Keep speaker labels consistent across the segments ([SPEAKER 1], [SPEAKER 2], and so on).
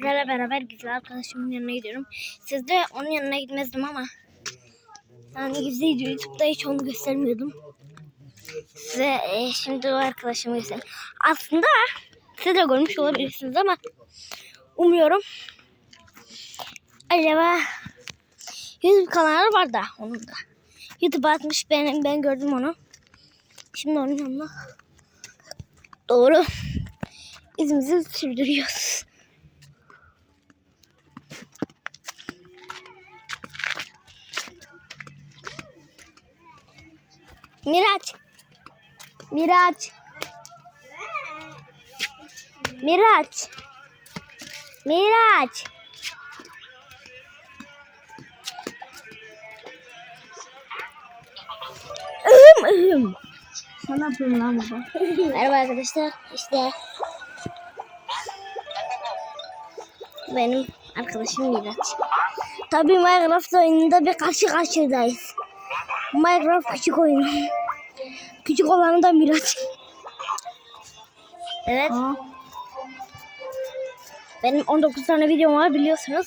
[SPEAKER 1] sizlerle beraber güzel arkadaşımın yanına gidiyorum. Siz de onun yanına gitmezdim ama yani gizliydi. YouTube'da hiç onu göstermiyordum. Size e, şimdi o arkadaşımı göstereyim. Aslında siz de görmüş olabilirsiniz ama umuyorum acaba YouTube kanalı var da onun da. YouTube atmış benim ben gördüm onu. Şimdi onun yanına doğru izimizi sürdürüyoruz. Miraç. Miraç. Miraç. Miraç. Ihım ıhım.
[SPEAKER 2] Sana yapıyorum lan baba.
[SPEAKER 1] Merhaba arkadaşlar. İşte benim arkadaşım Miraç. Tabii Minecraft oyununda bir karşı karşıyadayız. Minecraft küçük oyun. Küçük olanı da Miraç. Evet.
[SPEAKER 2] Aa,
[SPEAKER 1] Benim 19 tane videom var biliyorsunuz.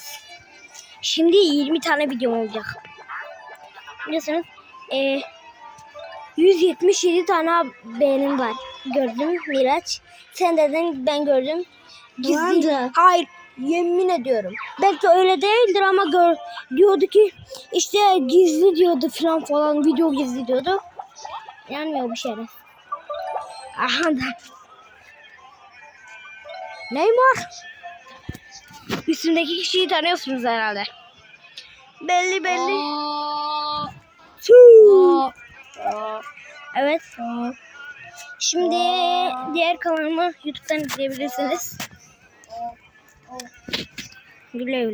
[SPEAKER 1] Şimdi 20 tane videom olacak. Biliyorsunuz e, 177 tane beğenim var. Gördüm Miraç. Sen dedin ben gördüm. Gizli. Hayır yemin ediyorum. Belki öyle değildir ama gör, diyordu ki işte gizli diyordu falan falan video gizli diyordu. İnanmıyor bu şeref. Aha da. Neymar. Üstündeki kişiyi tanıyorsunuz herhalde. Belli belli. Tüh. Evet. Şimdi diğer kanalımı YouTube'dan izleyebilirsiniz. Güle güle.